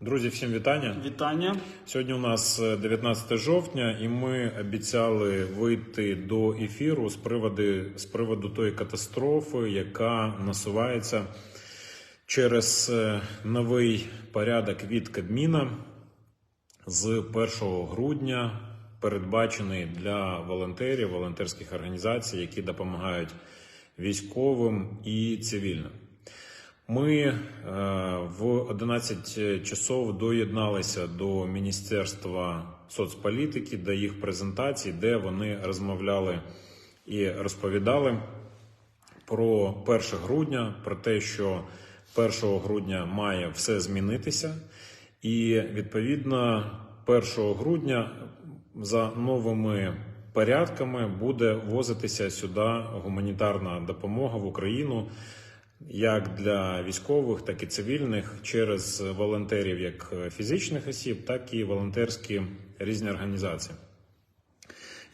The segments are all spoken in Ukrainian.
Друзі, всім вітання. Вітання. Сьогодні у нас е, 19 жовтня, і ми обіцяли вийти до ефіру з приводу, з приводу тої катастрофи, яка насувається через е, новий порядок від Кабміна з 1 грудня, передбачений для волонтерів, волонтерських організацій, які допомагають військовим і цивільним. Ми е, в 11 часов доєдналися до Міністерства соцполітики, до їх презентацій, де вони розмовляли і розповідали про 1 грудня, про те, що 1 грудня має все змінитися, і відповідно 1 грудня за новими порядками буде ввозитися сюди гуманітарна допомога в Україну як для військових, так і цивільних через волонтерів, як фізичних осіб, так і волонтерські різні організації.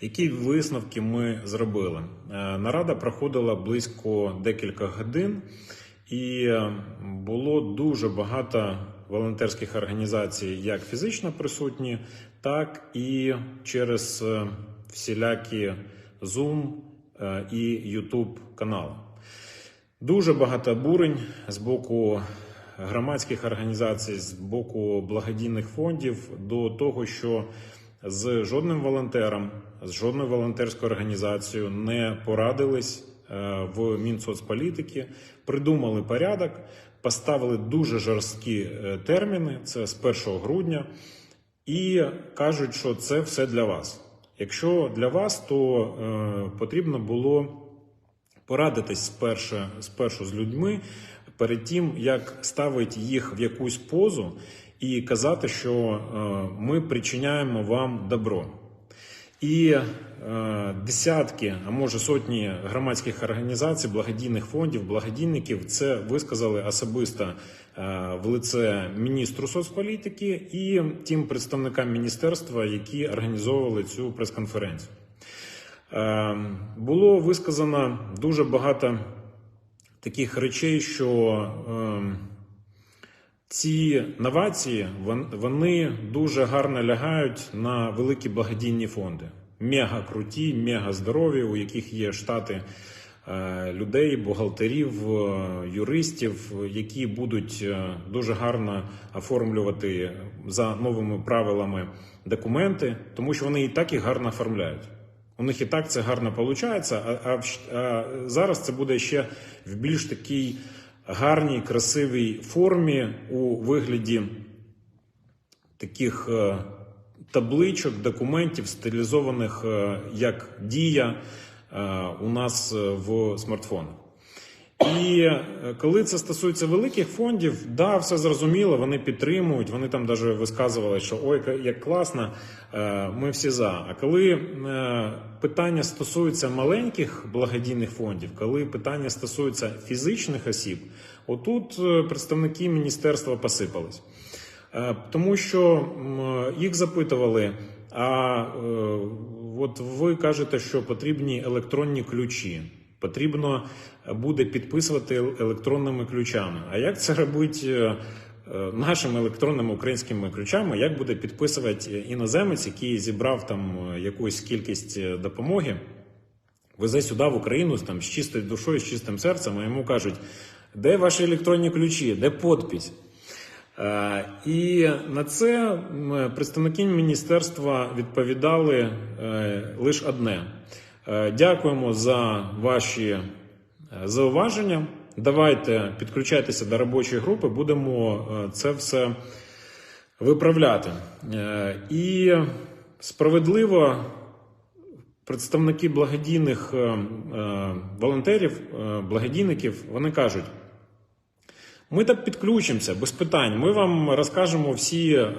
Які висновки ми зробили? Е, Нарада проходила близько декілька годин, і е, було дуже багато волонтерських організацій, як фізично присутні, так і через е, всілякі Zoom і YouTube канали. Дуже багато обурень з боку громадських організацій, з боку благодійних фондів до того, що з жодним волонтером, з жодною волонтерською організацією не порадились е, в Мінсоцполітики, придумали порядок, поставили дуже жорсткі е, терміни. Це з 1 грудня, і кажуть, що це все для вас. Якщо для вас, то е, потрібно було порадитись спершу, спершу з людьми перед тим, як ставити їх в якусь позу і казати, що е, ми причиняємо вам добро. І е, десятки, а може сотні громадських організацій, благодійних фондів, благодійників це висказали особисто е, в лице міністру соцполітики і тим представникам міністерства, які організовували цю прес-конференцію. Е, Було висказано дуже багато таких речей, що е, ці новації вони дуже гарно лягають на великі благодійні фонди. Мега круті, мега здорові, у яких є штати е, людей, бухгалтерів, е, юристів, які будуть е, дуже гарно оформлювати за новими правилами документи, тому що вони і так їх гарно оформляють. У них і так це гарно виходить, а, а, а зараз це буде ще в більш такій гарній, красивій формі у вигляді таких е, табличок, документів, стилізованих е, як дія е, у нас в смартфонах. І е, коли це стосується великих фондів, да, все зрозуміло, вони підтримують, вони там навіть висказували, що ой, як класно, е, ми всі за. А коли е, питання стосується маленьких благодійних фондів, коли питання стосується фізичних осіб, отут представники міністерства посипались. Тому що їх запитували, а от ви кажете, що потрібні електронні ключі. Потрібно буде підписувати електронними ключами. А як це робити е, е, нашими електронними українськими ключами? Як буде підписувати іноземець, який зібрав там е, якусь кількість е, допомоги? везе сюди в Україну там, з чистою душою, з чистим серцем, а йому кажуть, де ваші електронні ключі, де подпись? Е, І на це представники міністерства відповідали е, лише одне: Е, дякуємо за ваші е, зауваження. Давайте підключайтеся до робочої групи, будемо е, це все виправляти. Е, І справедливо представники благодійних е, е, волонтерів, е, благодійників, вони кажуть. Ми так підключимося без питань. Ми вам розкажемо всі, е,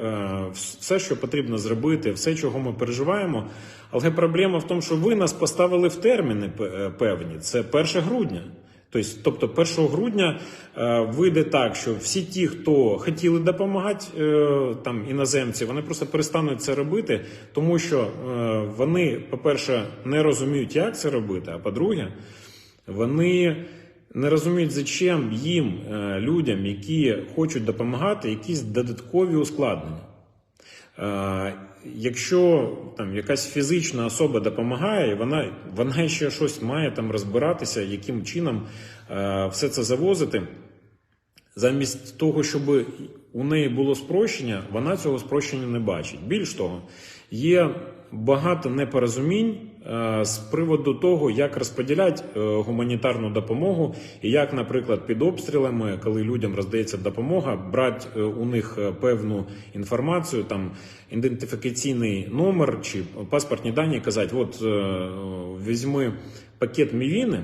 все, що потрібно зробити, все, чого ми переживаємо. Але проблема в тому, що ви нас поставили в терміни е, певні. Це 1 грудня. Тобто, тобто 1 грудня е, вийде так, що всі ті, хто хотіли допомагати там іноземці, вони просто перестануть це робити, тому що вони, по-перше, не розуміють, як це робити. А по-друге, вони не розуміють, зачем їм, е, людям, які хочуть допомагати, якісь додаткові ускладнення. Е, Якщо там якась фізична особа допомагає, вона, вона ще щось має там розбиратися, яким чином е, все це завозити. Замість того, щоб у неї було спрощення, вона цього спрощення не бачить. Більш того, є багато непорозумінь е, з приводу того, як розподіляти е, гуманітарну допомогу, і як, наприклад, під обстрілами, коли людям роздається допомога, брати е, у них певну інформацію, там ідентифікаційний номер чи паспортні дані, казати, от візьми пакет мівіни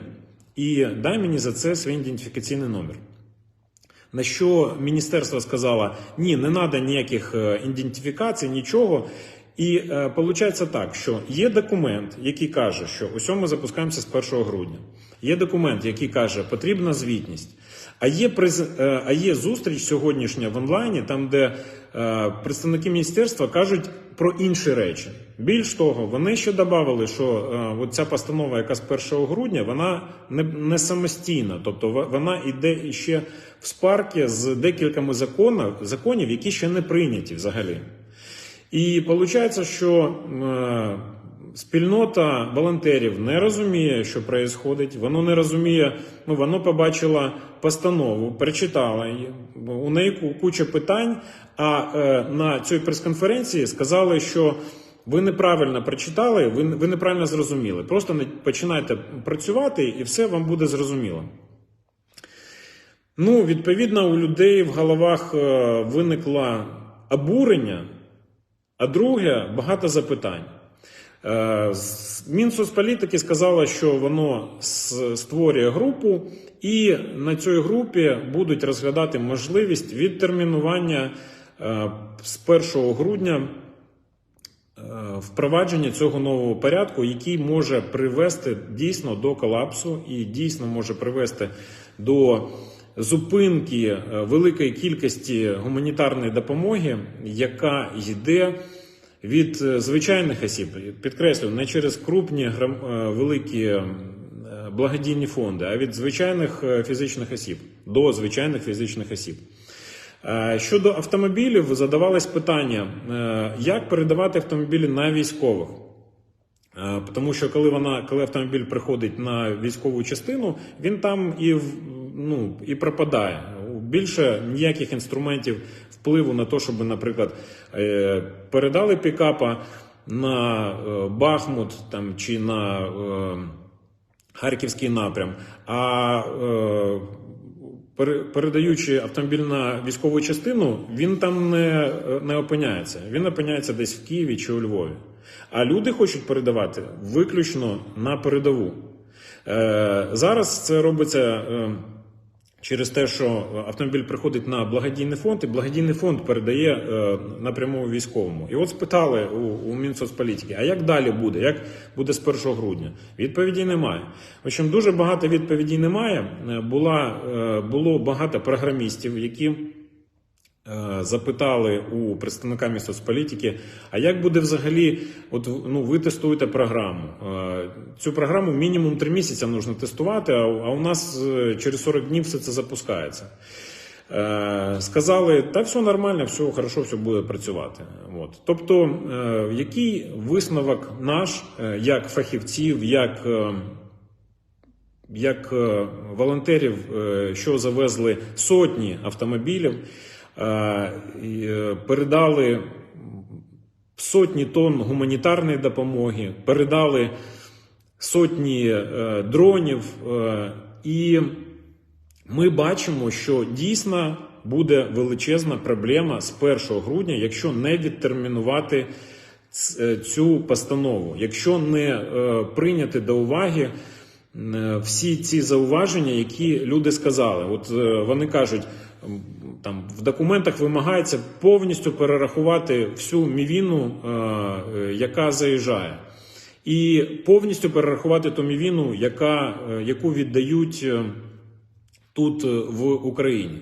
і дай мені за це свій ідентифікаційний номер. На що міністерство сказало, ні, не треба ніяких ідентифікацій, нічого. І е, так, що є документ, який каже, що ось ми запускаємося з 1 грудня. Є документ, який каже, потрібна звітність. А є през... е, а є зустріч сьогоднішня в онлайні, там, де е, представники міністерства кажуть про інші речі. Більш того, вони ще додали, що е, ця постанова, яка з 1 грудня, вона не, не самостійна, тобто вона йде ще в спарки з декількома законів, законів, які ще не прийняті взагалі. І виходить, що е, спільнота волонтерів не розуміє, що відбувається, воно не розуміє, ну воно побачило постанову, перечитало її, у неї куча питань. А е, на цій прес-конференції сказали, що ви неправильно прочитали, ви, ви неправильно зрозуміли. Просто не починайте працювати, і все вам буде зрозуміло. Ну, відповідно, у людей в головах е, виникло обурення, а друге багато запитань. Е, Мінсоцполітики сказала, що воно створює групу, і на цій групі будуть розглядати можливість відтермінування е, з 1 грудня е, впровадження цього нового порядку, який може привести дійсно до колапсу і дійсно може привести до зупинки е, великої кількості гуманітарної допомоги, яка йде від е, звичайних осіб. Підкреслюю, не через крупні е, великі благодійні фонди, а від звичайних фізичних осіб до звичайних фізичних осіб. Щодо автомобілів, задавалось питання, як передавати автомобілі на військових. Тому що коли вона, коли автомобіль приходить на військову частину, він там і ну, і пропадає. Більше ніяких інструментів впливу на те, щоб, наприклад, е, передали пікапа на е, Бахмут там чи на е, Харківський напрям. А передаючи автомобіль на військову частину, він там не, не опиняється. Він опиняється десь в Києві чи у Львові. А люди хочуть передавати виключно на передову. Зараз це робиться. Через те, що автомобіль приходить на благодійний фонд, і благодійний фонд передає е, напряму військовому. І от спитали у, у Мінсоцполітики, а як далі буде? Як буде з 1 грудня? Відповіді немає. В общем, дуже багато відповідей немає. Е, Була, е, було багато програмістів, які запитали у представника Мінсоцполітики, а як буде взагалі, от ну ви тестуєте програму. Е, Цю програму мінімум 3 місяці потрібно тестувати, а у нас е, через 40 днів все це запускається. Е, Сказали, та все нормально, все хорошо, все буде працювати. От. Тобто, е, який висновок наш, е, як фахівців, як е, як е, волонтерів, е, що завезли сотні автомобілів, е, е, передали сотні тонн гуманітарної допомоги, передали сотні е, дронів, е, і ми бачимо, що дійсно буде величезна проблема з 1 грудня, якщо не відтермінувати е, цю постанову, якщо не е, прийняти до уваги е, всі ці зауваження, які люди сказали. От е, вони кажуть. Там в документах вимагається повністю перерахувати всю мівіну, е, е, яка заїжджає, і повністю перерахувати ту мівіну, яка, е, яку віддають е, тут е, в Україні.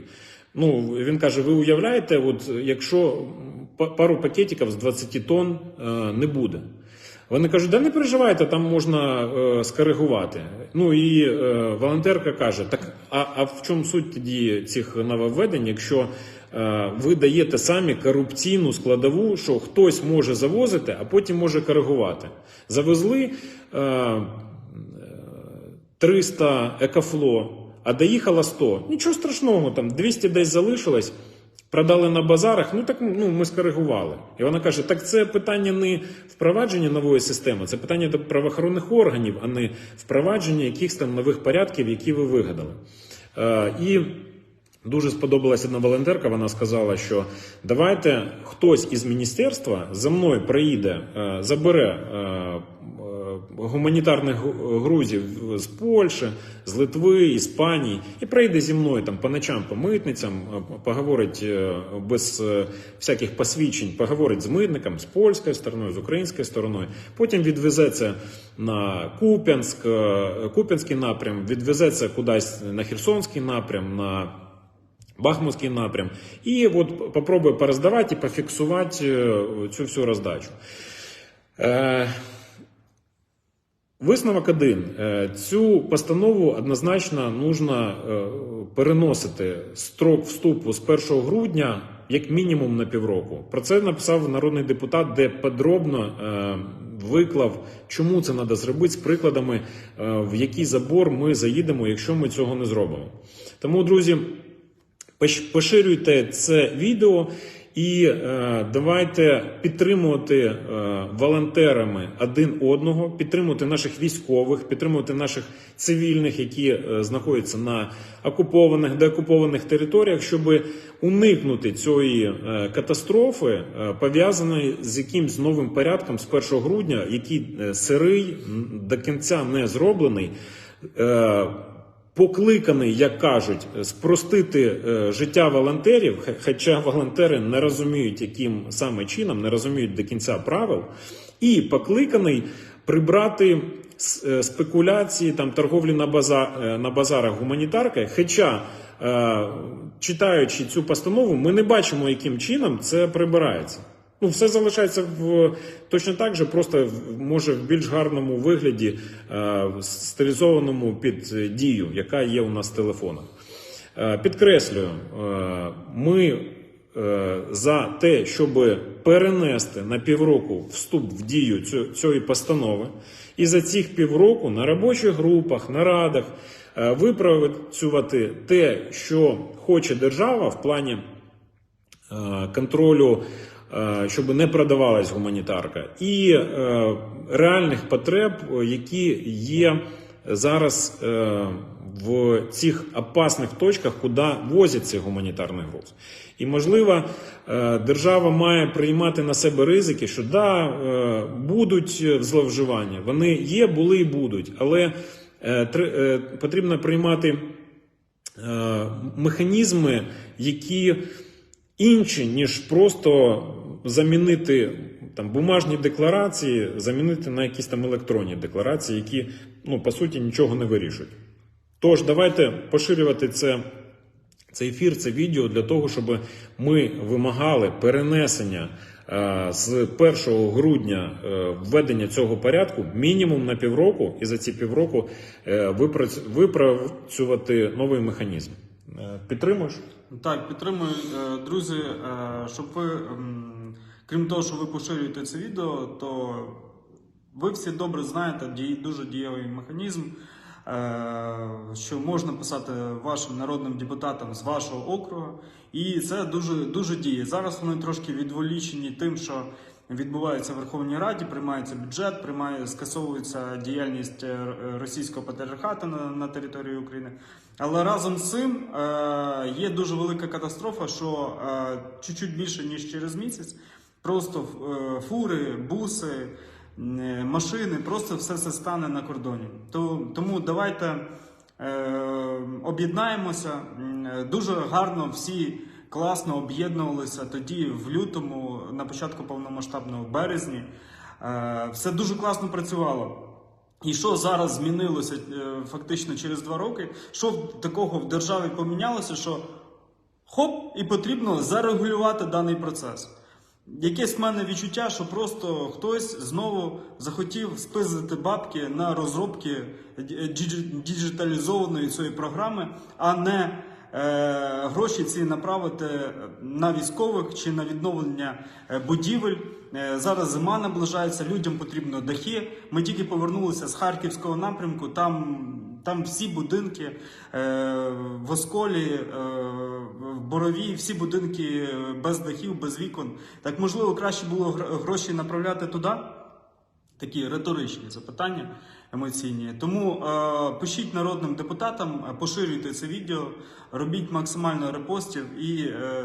Ну, він каже: ви уявляєте, от якщо пару пакетиків з 20 тонн е, не буде. Вони кажуть, да не переживайте, там можна е, скоригувати. Ну і е, волонтерка каже: так а, а в чому суть тоді цих нововведень, якщо е, ви даєте самі корупційну складову, що хтось може завозити, а потім може коригувати. Завезли е, 300 екофло, а доїхало 100. Нічого страшного, там 200 десь залишилось. Продали на базарах, ну так ну ми скоригували. І вона каже: так це питання не впровадження нової системи, це питання до правоохоронних органів, а не впровадження якихось там нових порядків, які ви вигадали. Е, і дуже сподобалася одна волонтерка. Вона сказала, що давайте хтось із міністерства за мною приїде, е, забере. е, Гуманітарних грузів з Польщі, з Литви, Іспанії, і прийде зі мною там по ночам по митницям, е, поговорить е, без е, всяких посвідчень, поговорить з митником, з польською стороною, з українською стороною. Потім відвезеться на Куп'янськ, Куп'янський напрям, відвезеться кудись на Херсонський напрям, на Бахмутський напрям, і от попробує пороздавати і пофіксувати цю всю роздачу. Висновок один. Е, Цю постанову однозначно нужно е, переносити строк вступу з 1 грудня як мінімум на півроку. Про це написав народний депутат, де подробно е, виклав, чому це треба зробити з прикладами, в який забор ми заїдемо, якщо ми цього не зробимо. Тому, друзі, поширюйте це відео і е, давайте підтримувати е, волонтерами один одного, підтримувати наших військових, підтримувати наших цивільних, які е, знаходяться на окупованих, деокупованих територіях, щоб уникнути цієї е, катастрофи, е, пов'язаної з якимсь новим порядком з 1 грудня, який е, сирий до кінця не зроблений. Е, покликаний, як кажуть, спростити е, життя волонтерів, хоча волонтери не розуміють, яким саме чином, не розуміють до кінця правил, і покликаний прибрати е, спекуляції там торговлі на, база, е, на базарах гуманітарки. Хоча, читаючи цю постанову, ми не бачимо, яким чином це прибирається. Ну, все залишається в точно так же, просто може в більш гарному вигляді, е, стилізованому під е, дію, яка є у нас в телефонах. Е, підкреслюю, е, ми е, за те, щоб перенести на півроку вступ в дію цю- цієї постанови, і за цих півроку на робочих групах, на радах е, випрацювати те, що хоче держава в плані е, контролю, щоб не продавалась гуманітарка, і е, реальних потреб, е, які є зараз е, в цих опасних точках, куди возять цей гуманітарний груз. І можливо, е, держава має приймати на себе ризики, що да, е, будуть зловживання. Вони є, були і будуть, але е, тр- е, потрібно приймати е, механізми, які інші, ніж просто замінити там бумажні декларації, замінити на якісь там електронні декларації, які ну, по суті нічого не вирішують. Тож, давайте поширювати це. Цей ефір, це відео для того, щоб ми вимагали перенесення е, з 1 грудня е, введення цього порядку мінімум на півроку, і за ці півроку е, випрацювати новий механізм. Підтримуєш? Так, підтримую, друзі, щоб ви, крім того, що ви поширюєте це відео, то ви всі добре знаєте дуже дієвий механізм, е, що можна писати вашим народним депутатам з вашого округу, і це дуже, дуже діє. Зараз вони трошки відволічені тим, що відбувається в Верховній Раді, приймається бюджет, приймає, скасовується діяльність е, російського патріархату на, на території України. Але разом з цим е, є дуже велика катастрофа, що чуть-чуть більше ніж через місяць, просто е, фури, буси, е, машини, просто все це стане на кордоні. Тому давайте е, об'єднаємося. Дуже гарно всі класно об'єднувалися тоді, в лютому, на початку повномасштабного березні. Все дуже класно працювало. І що зараз змінилося фактично через два роки? Що такого в державі помінялося, що хоп, і потрібно зарегулювати даний процес. Якесь в мене відчуття, що просто хтось знову захотів спиздити бабки на розробки діджиталізованої цієї програми, а не е, гроші ці направити на військових чи на відновлення е, будівель. Е, зараз зима наближається, людям потрібно дахи. Ми тільки повернулися з Харківського напрямку. Там, там всі будинки е, в Осколі, е, в Борові, всі будинки без дахів, без вікон. Так можливо, краще було гроші направляти туди? Такі риторичні запитання емоційні. Тому е, пишіть народним депутатам, е, поширюйте це відео, робіть максимально репостів і е,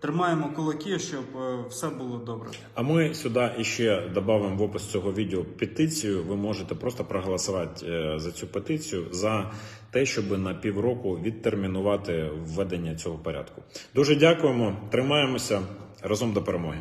тримаємо кулаки, щоб е, все було добре. А ми сюди іще додамо в опис цього відео петицію. Ви можете просто проголосувати е, за цю петицію за те, щоб на півроку відтермінувати введення цього порядку. Дуже дякуємо, тримаємося разом до перемоги.